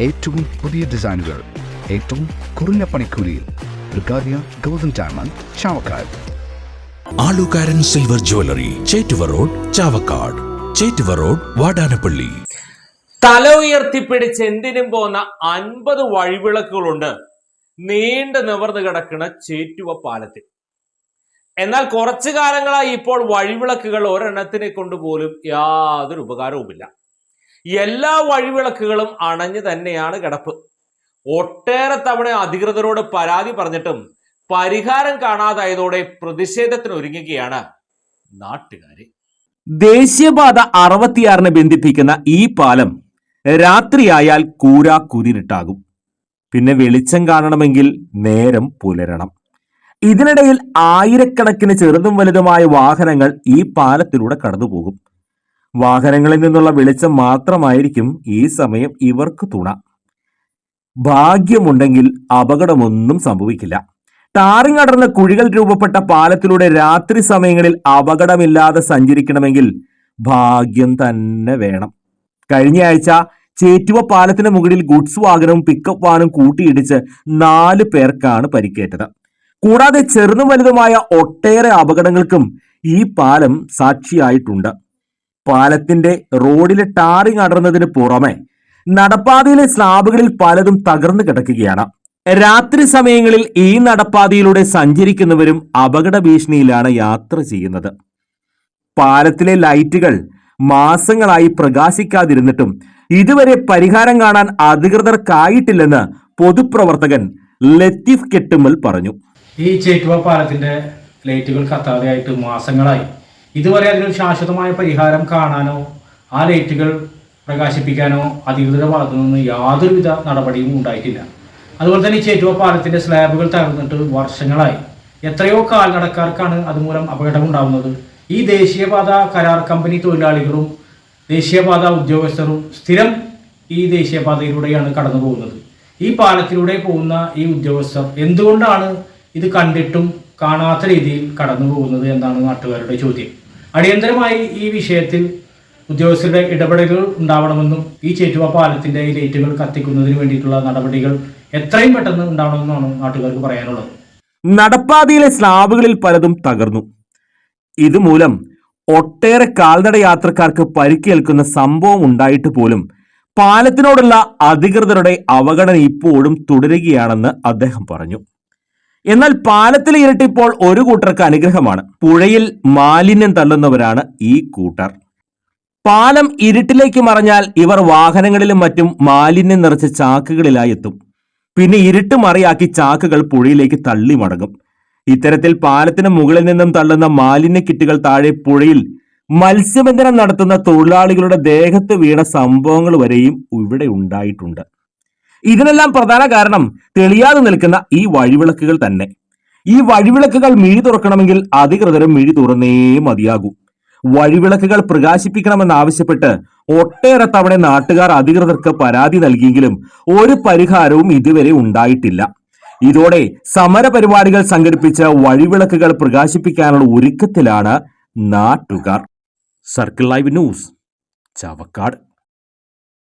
ഏറ്റവും പുതിയ ഡിസൈനുകൾ ഏറ്റവും കുറഞ്ഞ പണിക്കൂലിയിൽ ബ്രിഗാദിയ golden diamond Chavakkad. Alukaran silver jewellery Chettuva road Chavakkad. Chettuva road Vadanappally. തല ഉയർത്തിപ്പിടിച്ച് എന്തിനും പോകുന്ന അൻപത് വഴിവിളക്കുകളുണ്ട്. നീണ്ടു നിവർന്നു കിടക്കുന്ന ചേറ്റുവ പാലത്തിൽ. എന്നാൽ കുറച്ചു കാലങ്ങളായി ഇപ്പോൾ വഴിവിളക്കുകൾ ഒരെണ്ണത്തിനെ കൊണ്ടുപോലും യാതൊരു ഉപകാരവുമില്ല. എല്ലാ വഴിവിളക്കുകളും അണഞ്ഞു തന്നെയാണ് കിടപ്പ്. ഒട്ടേറെ തവണ അധികൃതരോട് പരാതി പറഞ്ഞിട്ടും പരിഹാരം കാണാതായതോടെ പ്രതിഷേധത്തിന് ഒരുങ്ങുകയാണ് നാട്ടുകാര്. ദേശീയപാത അറുപത്തിയാറിനെ ബന്ധിപ്പിക്കുന്ന ഈ പാലം രാത്രിയായാൽ കൂരാ കുരിരിട്ടാകും. പിന്നെ വെളിച്ചം കാണണമെങ്കിൽ നേരം പുലരണം. ഇതിനിടയിൽ ആയിരക്കണക്കിന് ചെറുതും വലുതുമായ വാഹനങ്ങൾ ഈ പാലത്തിലൂടെ കടന്നുപോകും. വാഹനങ്ങളിൽ നിന്നുള്ള വെളിച്ചം മാത്രമായിരിക്കും ഈ സമയം ഇവർക്ക് തുണ. ഭാഗ്യമുണ്ടെങ്കിൽ അപകടമൊന്നും സംഭവിക്കില്ല. ടാറിങ് അടർന്ന കുഴികൾ രൂപപ്പെട്ട പാലത്തിലൂടെ രാത്രി സമയങ്ങളിൽ അപകടമില്ലാതെ സഞ്ചരിക്കണമെങ്കിൽ ഭാഗ്യം തന്നെ വേണം. കഴിഞ്ഞയാഴ്ച ചേറ്റുവ പാലത്തിന് മുകളിൽ ഗുഡ്സ് വാഹനവും പിക്കപ്പ് വാനും കൂട്ടിയിടിച്ച് നാല് പേർക്കാണ് പരിക്കേറ്റത്. കൂടാതെ ചെറുതും വലുതുമായ ഒട്ടേറെ അപകടങ്ങൾക്കും ഈ പാലം സാക്ഷിയായിട്ടുണ്ട്. പാലത്തിന്റെ റോഡിലെ ടാറിങ് അടർന്നതിന് പുറമെ നടപ്പാതയിലെ സ്ലാബുകളിൽ പലതും തകർന്നു കിടക്കുകയാണ്. രാത്രി സമയങ്ങളിൽ ഈ നടപ്പാതയിലൂടെ സഞ്ചരിക്കുന്നവരും അപകട ഭീഷണിയിലാണ് യാത്ര ചെയ്യുന്നത്. പാലത്തിലെ ലൈറ്റുകൾ മാസങ്ങളായി പ്രകാശിക്കാതിരുന്നിട്ടും ഇതുവരെ പരിഹാരം കാണാൻ അധികൃതർക്കായിട്ടില്ലെന്ന് പൊതുപ്രവർത്തകൻ ലത്തീഫ് കെട്ടുമ്മൽ പറഞ്ഞു. ഈ ചേറ്റുവ പാലത്തിന്റെ ലൈറ്റുകൾ കത്താതെയായിട്ട് മാസങ്ങളായി ഇതുവരെ അതിനൊരു ശാശ്വതമായ പരിഹാരം കാണാനോ ആ ലൈറ്റുകൾ പ്രകാശിപ്പിക്കാനോ അധികൃതരുടെ ഭാഗത്തു നിന്ന് യാതൊരുവിധ നടപടിയും ഉണ്ടായിട്ടില്ല. അതുപോലെ തന്നെ ചേറ്റുവ പാലത്തിന്റെ സ്ലാബുകൾ തകർന്നിട്ട് വർഷങ്ങളായി. എത്രയോ കാൽനടക്കാർക്കാണ് അതുമൂലം അപകടമുണ്ടാകുന്നത് ഈ ദേശീയപാത കരാർ കമ്പനി തൊഴിലാളികളും ദേശീയപാത ഉദ്യോഗസ്ഥരും സ്ഥിരം ഈ ദേശീയപാതയിലൂടെയാണ് കടന്നു പോകുന്നത്. ഈ പാലത്തിലൂടെ പോകുന്ന ഈ ഉദ്യോഗസ്ഥർ എന്തുകൊണ്ടാണ് ഇത് കണ്ടിട്ടും കാണാത്ത രീതിയിൽ കടന്നു പോകുന്നത് എന്നാണ് നാട്ടുകാരുടെ ചോദ്യം. അടിയന്തരമായി ഈ വിഷയത്തിൽ ഉദ്യോഗസ്ഥരുടെ ഇടപെടലുകൾ ഉണ്ടാവണമെന്നും ഈ ചേറ്റുവ പാലത്തിന്റെ ഈ ലൈറ്റുകൾ കത്തിക്കുന്നതിന് വേണ്ടിയിട്ടുള്ള നടപടികൾ എത്രയും പെട്ടെന്ന് ഉണ്ടാവണമെന്നാണ് നാട്ടുകാർക്ക് പറയാനുള്ളത്. നടപ്പാതിയിലെ സ്ലാബുകളിൽ പലതും തകർന്നു. ഇതുമൂലം ഒട്ടേറെ കാൽനട യാത്രക്കാർക്ക് പരിക്കേൽക്കുന്ന സംഭവം ഉണ്ടായിട്ട് പോലും പാലത്തിനോടുള്ള അധികൃതരുടെ അവഗണന ഇപ്പോഴും തുടരുകയാണെന്ന് അദ്ദേഹം പറഞ്ഞു. എന്നാൽ പാലത്തിലെ ഇരട്ടിപ്പോൾ ഒരു കൂട്ടർക്ക് അനുഗ്രഹമാണ്. പുഴയിൽ മാലിന്യം തള്ളുന്നവരാണ് ഈ കൂട്ടർ. പാലം ഇരുട്ടിലേക്ക് മറഞ്ഞാൽ ഇവർ വാഹനങ്ങളിലും മറ്റും മാലിന്യം നിറച്ച ചാക്കുകളിലായി എത്തും. പിന്നെ ഇരുട്ട് മറിയാക്കി ചാക്കുകൾ പുഴയിലേക്ക് തള്ളി മടങ്ങും. ഇത്തരത്തിൽ പാലത്തിന് മുകളിൽ നിന്നും തള്ളുന്ന മാലിന്യ കിറ്റുകൾ താഴെ പുഴയിൽ മത്സ്യബന്ധനം നടത്തുന്ന തൊഴിലാളികളുടെ ദേഹത്ത് വീണ സംഭവങ്ങൾ വരെയും ഇവിടെ ഉണ്ടായിട്ടുണ്ട്. ഇതിനെല്ലാം പ്രധാന കാരണം തെളിയാതെ നിൽക്കുന്ന ഈ വഴിവിളക്കുകൾ തന്നെ. ഈ വഴിവിളക്കുകൾ മിഴി തുറക്കണമെങ്കിൽ അധികൃതരും മിഴി തുറന്നേ മതിയാകൂ. വഴിവിളക്കുകൾ പ്രകാശിപ്പിക്കണമെന്നാവശ്യപ്പെട്ട് ഒട്ടേറെ തവണ നാട്ടുകാർ അധികൃതർക്ക് പരാതി നൽകിയെങ്കിലും ഒരു പരിഹാരവും ഇതുവരെ ഉണ്ടായിട്ടില്ല. ഇതോടെ സമരപരിപാടികൾ സംഘടിപ്പിച്ച വഴിവിളക്കുകൾ പ്രകാശിപ്പിക്കാനുള്ള ഒരുക്കത്തിലാണ് നാട്ടുകാർ. Circle live news Chavakkad.